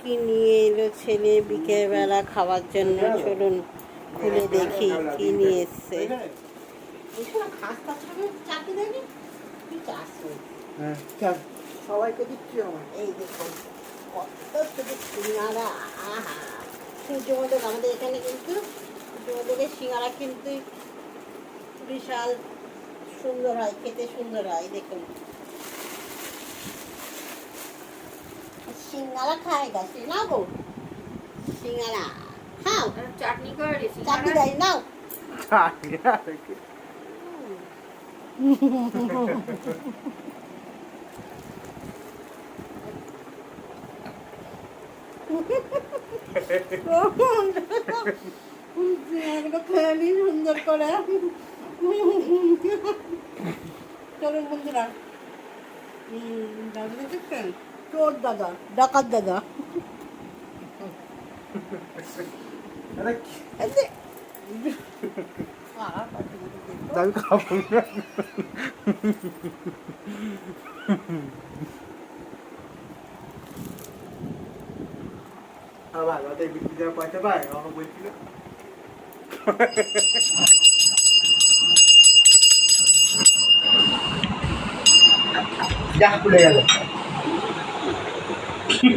কি নিয়ে এলো ছেলে বিকেলবেলা খাওয়ার জন্য? চলুন খুলে দেখি কি নিয়ে এসছে। হ্যাঁ চল সবাইকে দিচ্ছি আমার। এই দেখুন কত থেকে সিঙ্গারা আহা। সূর্যমন্দির আমাদের এখানে কিন্তু সিঙ্গারা কিন্তু বিশাল সুন্দর হয় খেতে সুন্দর হয় দেখুন। সিঙ্গারা খায় গাছে না গো সিঙ্গারা খাও? চাটনি করে চাকরি দেয় নাও। সুন্দর করে চলুন বন্ধুরা দেখছেন? চোর দাদা ডাকাত দাদা। আমি খাব না। ওদের বিক্রি দেওয়ার পয়সা পায়? আমাকে বলছিল। যা খুলে গেল। কি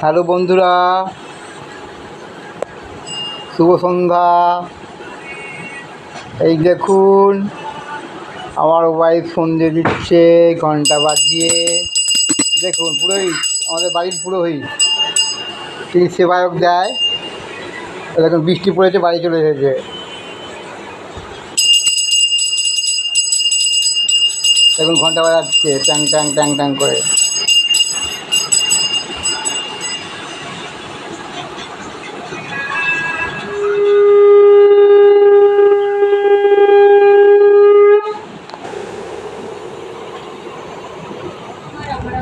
হ্যালো বন্ধুরা শুভ সন্ধ্যা। এই দেখুন আমার ওয়াইফ সন্ধে দিচ্ছে, ঘণ্টা বাজিয়ে। দেখুন পুরোহিত আমাদের বাড়ির পুরোহিত তিনি সেবায়ক দেয়। দেখুন, বৃষ্টি পড়েছে, বাড়ি চলে এসেছে। দেখুন, ঘণ্টা বাজাচ্ছে, ট্যাং ট্যাং ট্যাং ট্যাং করে।